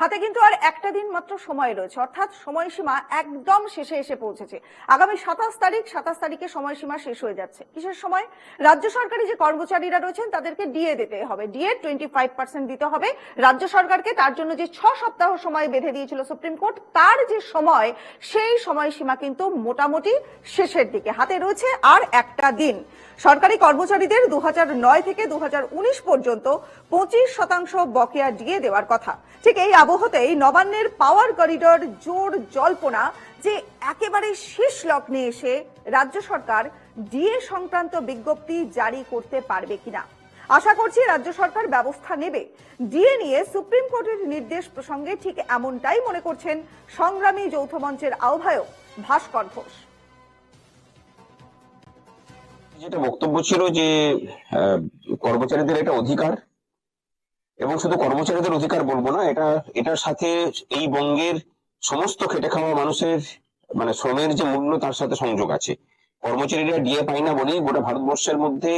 হাতে কিন্তু আর একটা দিন মাত্র সময় রয়েছে, অর্থাৎ সময়সীমা একদম শেষে এসে পৌঁছেছে। আগামী সাতাশ তারিখ, সাতাশ তারিখে সময়সীমা শেষ হয়ে যাচ্ছে। কিসের সময়? রাজ্য সরকারি যে কর্মচারীরা রয়েছেন, তাদেরকে ডিএ দিতে হবে। ডিএ টোয়েন্টি ফাইভ পার্সেন্ট দিতে হবে। রাজ্য সরকারকে তার জন্য যে ছ সপ্তাহ সময় বেঁধে দিয়েছিল সুপ্রিম কোর্ট, তার যে সময়, সেই সময়সীমা কিন্তু মোটামুটি শেষের দিকে। হাতে রয়েছে আর একটা দিন। সরকারি কর্মচারীদের দু থেকে দু হাজার উনিশ পর্যন্ত পঁচিশ শতাংশ বকেয়া ডিএ দেওয়ার কথা। ঠিক এই আবহতেই নবান্নের পাওয়ার করিডর জোর জল্পনা যে একেবারে শেষ লগ্নে এসে রাজ্য সরকার ডিএ সংক্রান্ত বিজ্ঞপ্তি জারি করতে পারবে কিনা। আশা করছি রাজ্য সরকার ব্যবস্থা নেবে। ডিএ নিয়ে সুপ্রিম কোর্টের নির্দেশ প্রসঙ্গে ঠিক এমনটাই মনে করছেন সংগ্রামী যৌথ মঞ্চের আহ্বায়ক ভাস্কর ঘোষ। যেটা বক্তব্য ছিল যে কর্মচারীদের এটা অধিকার এবং শুধু কর্মচারীদের অধিকার বলব না, এটা, এটার সাথে এই বঙ্গের সমস্ত খেটে খাওয়া মানুষের মানে শ্রমের যে মূল্য তার সাথে সংযোগ আছে। কর্মচারীরা ডিএ পায় না বলেই গোটা ভারতবর্ষের মধ্যে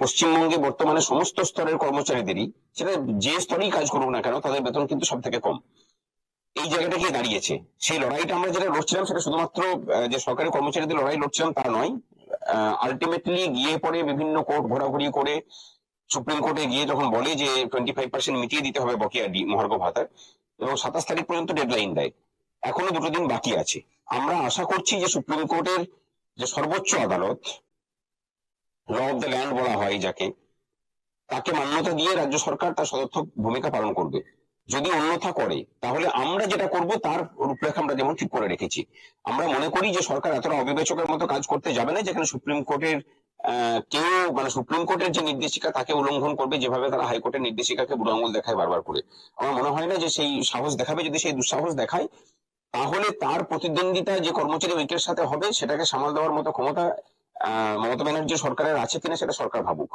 পশ্চিমবঙ্গে বর্তমানে সমস্ত স্তরের কর্মচারীদেরই, সেটা যে স্তরেই কাজ করুক না কেন, তাদের বেতন কিন্তু সব থেকে কম। এই জায়গাটা গিয়ে দাঁড়িয়েছে। সেই লড়াইটা আমরা যেটা লড়ছিলাম, সেটা শুধুমাত্র যে সরকারি কর্মচারীদের লড়াই লড়ছিলাম তা নয় আলটিমেটলি গিয়ে পরে বিভিন্ন কোর্ট ঘোরাঘুরি করে সুপ্রিম কোর্টে গিয়ে যখন বলে যে টোয়েন্টি ফাইভ পার্সেন্ট মিটিয়ে দিতে হবে বকেয়া মহার্ঘ ভাতার, এবং সাতাশ তারিখ পর্যন্ত ডেডলাইন দেয়, এখনও দুটো দিন বাকি আছে। আমরা আশা করছি যে সুপ্রিম কোর্টের যে সর্বোচ্চ আদালত, ল অফ দ্য ল্যান্ড বলা হয় যাকে, তাকে মান্যতা দিয়ে রাজ্য সরকার তার সদর্থক ভূমিকা পালন করবে। যদি অন্যথা করে, তাহলে আমরা যেটা করব, তার রূপরেখা আমরা যেমন ঠিক করে রেখেছি। আমরা মনে করি যে সরকার এতটা অবিবেচকের মতো কাজ করতে যাবে না, যেখানে সুপ্রিম কোর্টের কেউ মানে সুপ্রিম কোর্টের যে নির্দেশিকা, তাকে উল্লঙ্ঘন করবে যেভাবে তারা হাইকোর্টের নির্দেশিকাকে বুড়ো আঙুল দেখায় বারবার করে। আমার মনে হয় না যে সেই সাহস দেখাবে। যদি সেই দুঃসাহস দেখায়, তাহলে তার প্রতিদ্বন্দ্বিতা যে কর্মচারী ঐক্যের সাথে হবে, সেটাকে সামাল দেওয়ার মতো ক্ষমতা মমতা ব্যানার্জি সরকারের আছে কিনা, সেটা সরকার ভাবুক।